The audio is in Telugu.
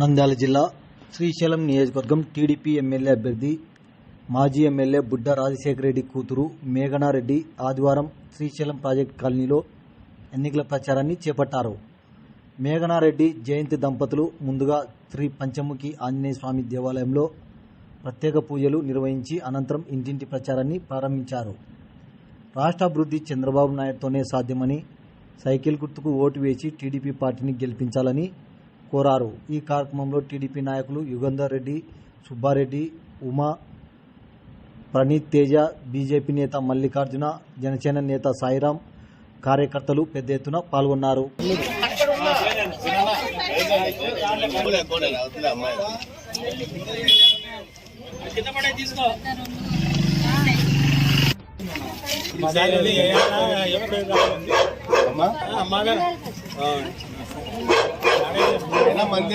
నంద్యాల జిల్లా శ్రీశైలం నియోజకవర్గం టీడీపీ ఎమ్మెల్యే అభ్యర్థి మాజీ ఎమ్మెల్యే బుడ్డ రాజశేఖర రెడ్డి కూతురు మేఘనారెడ్డి ఆదివారం శ్రీశైలం ప్రాజెక్ట్ కాలనీలో ఎన్నికల ప్రచారాన్ని చేపట్టారు. మేఘనారెడ్డి జయంతి దంపతులు ముందుగా శ్రీ పంచముఖి ఆంజనేయ స్వామి దేవాలయంలో ప్రత్యేక పూజలు నిర్వహించి అనంతరం ఇంటింటి ప్రచారాన్ని ప్రారంభించారు. రాష్ట్రాభివృద్ధి చంద్రబాబు నాయుడుతోనే సాధ్యమని సైకిల్ గుర్తుకు ఓటు వేసి టీడీపీ పార్టీని గెలిపించాలని కోరారు. ఈ కార్యక్రమంలో టీడీపీ నాయకులు యుగంధర్ రెడ్డి సుబ్బారెడ్డి ఉమా ప్రణీత్ తేజ బీజేపీ నేత మల్లికార్జున జనసేన నేత సాయిరాం కార్యకర్తలు పెద్ద ఎత్తున పాల్గొన్నారు. అమ్మా. la maldad.